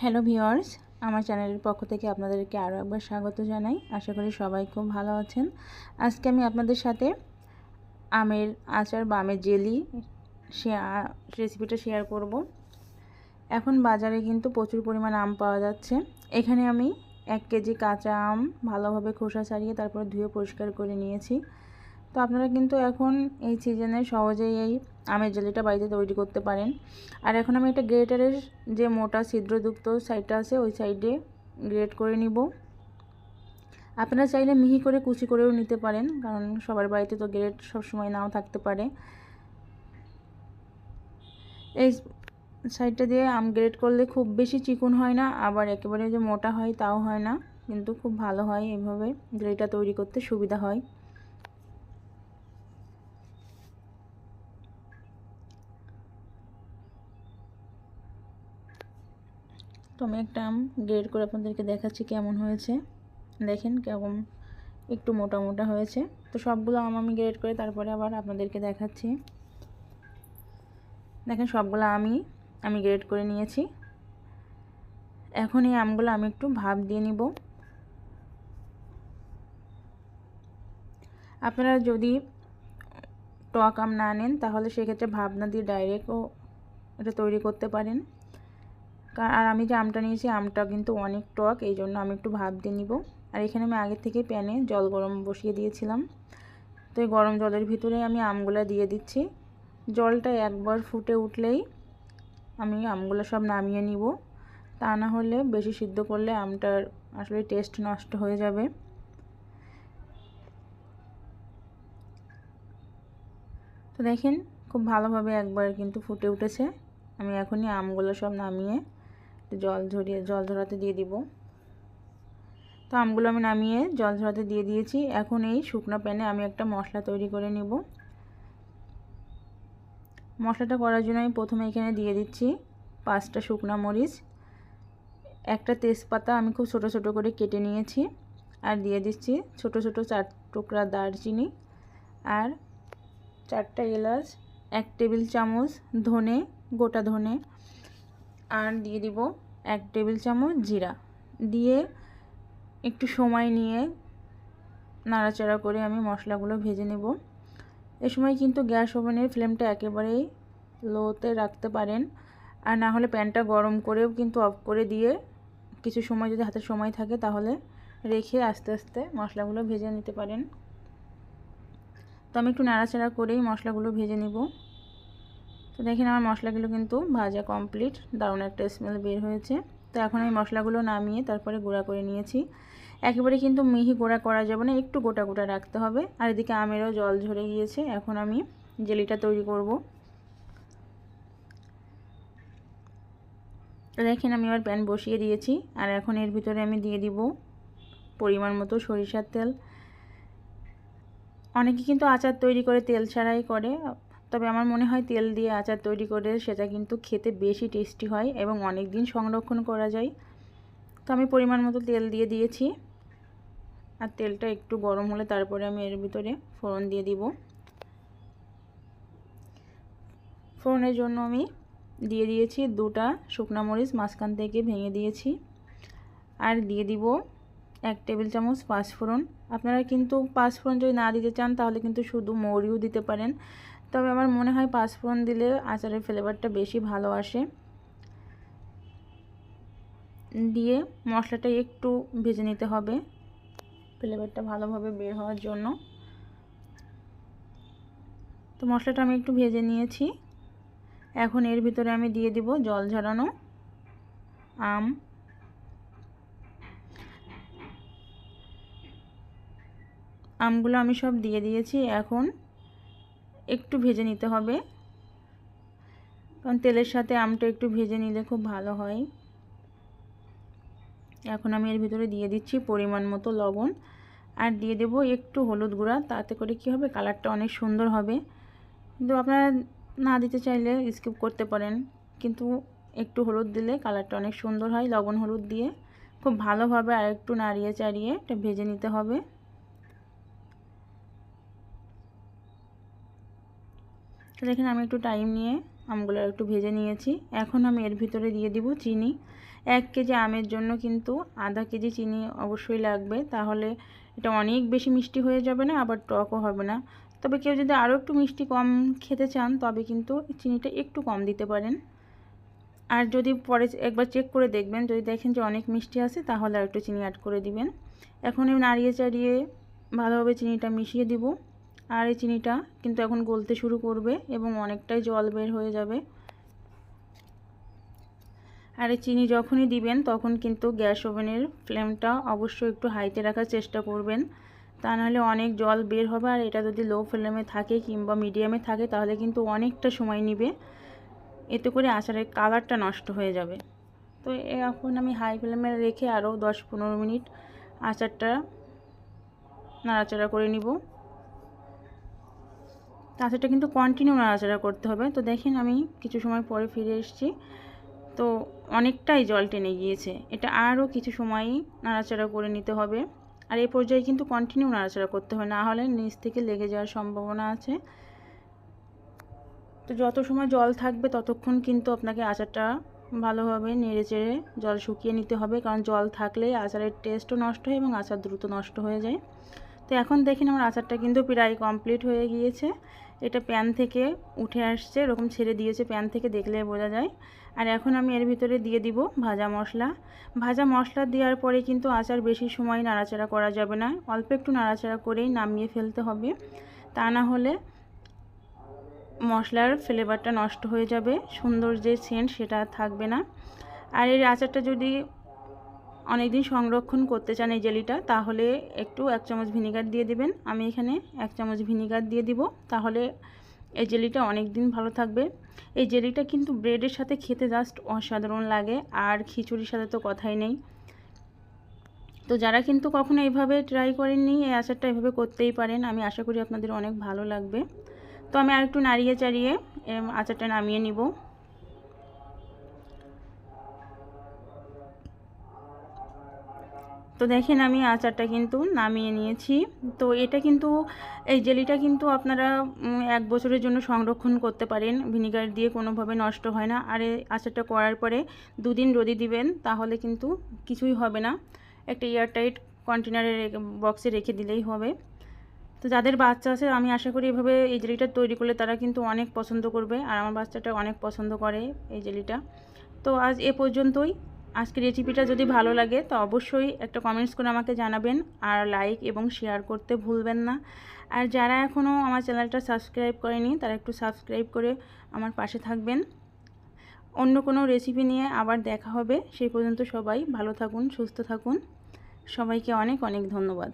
Hello viewers আমার চ্যানেলের পক্ষ থেকে আপনাদেরকে আরও একবার স্বাগত জানাই। আশা করি সবাই খুব ভালো আছেন। আজকে আমি আপনাদের সাথে আমের আচার বা আমের জেলি শেয়ার রেসিপিটা শেয়ার করব। এখন বাজারে কিন্তু প্রচুর পরিমাণ আম পাওয়া যাচ্ছে। এখানে আমি এক কেজি কাঁচা আম ভালোভাবে খোসা ছাড়িয়ে তারপর ধুয়ে পরিষ্কার করে নিয়েছি। তো আপনারা কিন্তু এখন এই সিজনে সহজেই এই আমের জেলিটা বাড়িতে তৈরি করতে পারেন। আর এখন আমি একটা গ্রেটারের যে মোটা ছিদ্রযুক্ত সাইডটা আছে, ওই সাইডে গ্রেট করে নিব। আপনারা চাইলে মিহি করে, কুচি করেও নিতে পারেন, কারণ সবার বাড়িতে তো গ্রেট সবসময় নাও থাকতে পারে। এই সাইডটা দিয়ে আম গ্রেট করলে খুব বেশি চিকন হয় না, আবার একেবারে যে মোটা হয় তাও হয় না, কিন্তু খুব ভালো হয়। এইভাবে গ্রেটা তৈরি করতে সুবিধা হয়। তো আমি একটা আম গ্রেড করে আপনাদেরকে দেখাচ্ছি কেমন হয়েছে। দেখেন কেমন একটু মোটা মোটা হয়েছে। তো সবগুলো আম আমি গ্রেড করে তারপরে আবার আপনাদেরকে দেখাচ্ছি। দেখেন সবগুলো আমি আমি গ্রেড করে নিয়েছি। এখন এই আমগুলো আমি একটু ভাপ দিয়ে নিব। আপনারা যদি টক আম না নেন, তাহলে সেক্ষেত্রে ভাব না দিয়ে ডাইরেক্টও এটা তৈরি করতে পারেন। আর আমি যে আমটা নিয়েছি, আমটা কিন্তু অনেক টক, এই জন্য আমি একটু ভাব দিয়ে নিব। আর এখানে আমি আগে থেকে প্যানে জল গরম বসিয়ে দিয়েছিলাম। তো এই গরম জলের ভিতরে আমি আমগুলো দিয়ে দিচ্ছি। জলটা একবার ফুটে উঠলেই আমি আমগুলো সব নামিয়ে নিব। তা না হলে বেশি সিদ্ধ করলে আমটার আসলে টেস্ট নষ্ট হয়ে যাবে। তো দেখেন, খুব ভালোভাবে একবার কিন্তু ফুটে উঠেছে। আমি এখনই আমগুলো সব নামিয়ে জল ঝরিয়ে, জল ঝরাতে দিয়ে দিব। তো আমগুলো আমি নামিয়ে জল ঝরাতে দিয়ে দিয়েছি। এখন এই শুকনো প্যানে আমি একটা মশলা তৈরি করে নিব। মশলাটা করার জন্য আমি প্রথমে এখানে দিয়ে দিচ্ছি পাঁচটা শুকনো মরিচ। একটা তেজপাতা আমি খুব ছোট ছোট করে কেটে নিয়েছি। আর দিয়ে দিচ্ছি ছোট ছোট চার টুকরা দারচিনি। আর চারটা এলাচ, এক টেবিল চামচ ধনে, গোটা ধনে। আর দিয়ে দিব এক টেবিল চামচ জিরা। দিয়ে একটু সময় নিয়ে নাড়াচাড়া করে আমি মশলাগুলো ভেজে নেব। এ সময় কিন্তু গ্যাস ওভেনের ফ্লেমটা একেবারেই লোতে রাখতে পারেন। আর না হলে প্যানটা গরম করেও কিন্তু অফ করে দিয়ে কিছু সময় যদি হাতে সময় থাকে তাহলে রেখে আস্তে আস্তে মশলাগুলো ভেজে নিতে পারেন। তো আমি একটু নাড়াচাড়া করেই মশলাগুলো ভেজে নিব। তো দেখেন আমার মশলাগুলো কিন্তু ভাজা কমপ্লিট দারুণ একটা স্মেল বের হয়েছে। তো এখন আমি মশলাগুলো নামিয়ে তারপরে গুঁড়া করে নিয়েছি। একেবারে কিন্তু মিহি গুঁড়া করা যাবে না, একটু গোটা গোটা রাখতে হবে। আর এদিকে আমেরও জল ঝরে গিয়েছে, এখন আমি জেলিটা তৈরি করব। দেখেন আমি আবার প্যান বসিয়ে দিয়েছি, আর এখন এর ভিতরে আমি দিয়ে দিব পরিমাণ মতো সরিষার তেল। অনেকে কিন্তু আচার তৈরি করে, তেল ছাড়াই করে। তবে আমার মনে হয় তেল দিয়ে আচার তৈরি করে সেটা কিন্তু খেতে বেশি টেস্টি হয় এবং অনেক দিন সংরক্ষণ করা যায়। তো আমি পরিমাণ মতো তেল দিয়ে দিয়েছি। আর তেলটা একটু গরম হলে তারপরে আমি এর ভিতরে ফোড়ন দিয়ে দিব। ফোড়নের জন্য আমি দিয়ে দিয়েছি দুটা শুকনা মরিচ মাঝখান থেকে ভেঙে দিয়েছি। আর দিয়ে দিব এক টেবিল চামচ পাঁচফোড়ন। আপনারা কিন্তু পাঁচফোড়ন যদি না দিতে চান তাহলে কিন্তু শুধু মৌরিও দিতে পারেন। তবে আমার মনে হয় পাঁচফোড়ন দিলে আচারের ফ্লেভারটা বেশি ভালো আসে। দিয়ে মশলাটা একটু ভেজে নিতে হবে। ফ্লেভারটা ভালোভাবে বের হওয়ার জন্য। তো মশলাটা আমি একটু ভেজে নিয়েছি। এখন এর ভিতরে আমি দিয়ে দিব জল ঝরানো আম। আমগুলো আমি সব দিয়ে দিয়েছি। এখন একটু ভেজে নিতে হবে। কারণ তেলের সাথে আমটা একটু ভেজে নিলে খুব ভালো হয়। এখন আমি এর ভিতরে দিয়ে দিচ্ছি পরিমাণ মতো লবণ। আর দিয়ে দেব একটু হলুদ গুঁড়া, তাতে করে কি হবে, কালারটা অনেক সুন্দর হবে। কিন্তু আপনারা না দিতে চাইলে স্কিপ করতে পারেন। কিন্তু একটু হলুদ দিলে কালারটা অনেক সুন্দর হয়, লবণ হলুদ দিয়ে। খুব ভালোভাবে আর একটু নাড়িয়ে চাড়িয়ে এটা ভেজে নিতে হবে। তো দেখেন আমি একটু টাইম নিয়ে আমগুলো একটু ভেজে নিয়েছি। এখন আমি এর ভিতরে দিয়ে দিব চিনি। এক কেজি আমের জন্য কিন্তু আধা কেজি চিনি অবশ্যই লাগবে। তাহলে এটা অনেক বেশি মিষ্টি হয়ে যাবে না, আবার টকও হবে না। তবে কেউ যদি আরও একটু মিষ্টি কম খেতে চান, তবে কিন্তু চিনিটা একটু কম দিতে পারেন। আর যদি পরে একবার চেক করে দেখবেন, যদি দেখেন যে অনেক মিষ্টি আছে, তাহলে আর একটু চিনি অ্যাড করে দিবেন। এখন আমি নাড়িয়ে চাড়িয়ে ভালোভাবে চিনিটা মিশিয়ে দিব। আর এই চিনিটা কিন্তু এখন গলতে শুরু করবে এবং অনেকটাই জল বের হয়ে যাবে। আর এই চিনি যখনই দিবেন, তখন কিন্তু গ্যাস ওভেনের ফ্লেমটা অবশ্যই একটু হাইতে রাখার চেষ্টা করবেন। তা নাহলে অনেক জল বের হবে আর এটা যদি লো ফ্লেমে থাকে কিংবা মিডিয়ামে থাকে, তাহলে কিন্তু অনেকটা সময় নিবে। এতে করে আচারের কালারটা নষ্ট হয়ে যাবে। তো এখন আমি হাই ফ্লেমে রেখে আরও দশ পনেরো মিনিট আচারটা নাড়াচাড়া করে নিব। আচারটা কিন্তু কন্টিনিউ নাড়াচাড়া করতে হবে। তো দেখেন আমি কিছু সময় পরে ফিরে এসেছি। তো অনেকটাই জল টেনে গিয়েছে। এটা আরও কিছু সময়ই নাড়াচাড়া করে নিতে হবে। আর এই পর্যায়ে কিন্তু কন্টিনিউ নাড়াচাড়া করতে হবে। না হলে নিচ থেকে লেগে যাওয়ার সম্ভাবনা আছে। তো যত সময় জল থাকবে ততক্ষণ কিন্তু আপনাকে আচারটা ভালোভাবে নেড়ে চেড়ে জল শুকিয়ে নিতে হবে। কারণ জল থাকলে আচারের টেস্টও নষ্ট হয় এবং আচার দ্রুত নষ্ট হয়ে যায়। তো এখন দেখেন আমার আচারটা কিন্তু প্রায় কমপ্লিট হয়ে গিয়েছে। এটা প্যান থেকে উঠে আসছে, এরকম ছেড়ে দিয়েছে প্যান থেকে, দেখলে বোঝা যায়। আর এখন আমি এর ভিতরে দিয়ে দিব ভাজা মশলা। ভাজা মশলা দেওয়ার পরে কিন্তু আচার বেশি সময় নাড়াচাড়া করা যাবে না। অল্প একটু নাড়াচাড়া করেই নামিয়ে ফেলতে হবে। তা না হলে মশলার ফ্লেভারটা নষ্ট হয়ে যাবে, সুন্দর যে সেন্ট সেটা থাকবে না। আর এই আচারটা যদি অনেক দিন সংরক্ষণ করতে চান এই জেলিটা, তাহলে একটু এক চামচ ভিনিগার দিয়ে দিবেন। আমি এখানে এক চামচ ভিনিগার দিয়ে দিব, তাহলে এই জেলিটা অনেক দিন ভালো থাকবে। এই জেলিটা কিন্তু ব্রেডের সাথে খেতে জাস্ট অসাধারণ লাগে, আর খিচুড়ির সাথে তো কথাই নেই। তো যারা কিন্তু কখনো এইভাবে ট্রাই করেননি, এই আচারটা এভাবে করতেই পারেন, আমি আশা করি আপনাদের অনেক ভালো লাগবে। তো আমি আর একটু নাড়িয়ে চাড়িয়ে আচারটা নামিয়ে নিব। তো দেখেন আমি আচারটা কিন্তু নামিয়ে নিয়েছি। তো এটা কিন্তু, এই জেলিটা কিন্তু আপনারা এক বছরের জন্য সংরক্ষণ করতে পারেন। ভিনিগার দিয়ে কোনোভাবে নষ্ট হয় না। আর এই আচারটা করার পরে দুদিন রোদি দিবেন, তাহলে কিন্তু কিছুই হবে না। একটা এয়ারটাইট কন্টেনারে বক্সে রেখে দিলেই হবে। তো যাদের বাচ্চা আছে, আমি আশা করি এভাবে এই জেলিটা তৈরি করলে তারা কিন্তু অনেক পছন্দ করবে। আর আমার বাচ্চাটা অনেক পছন্দ করে এই জেলিটা। তো আজ এ পর্যন্তই। আজকের রেসিপিটা যদি ভালো লাগে, তো অবশ্যই একটা কমেন্টস করে আমাকে জানাবেন আর লাইক এবং শেয়ার করতে ভুলবেন না। আর যারা এখনও আমার চ্যানেলটা সাবস্ক্রাইব করেনি, তারা একটু সাবস্ক্রাইব করে আমার পাশে থাকবেন। অন্য কোনো রেসিপি নিয়ে আবার দেখা হবে। সেই পর্যন্ত সবাই ভালো থাকুন, সুস্থ থাকুন। সবাইকে অনেক অনেক ধন্যবাদ।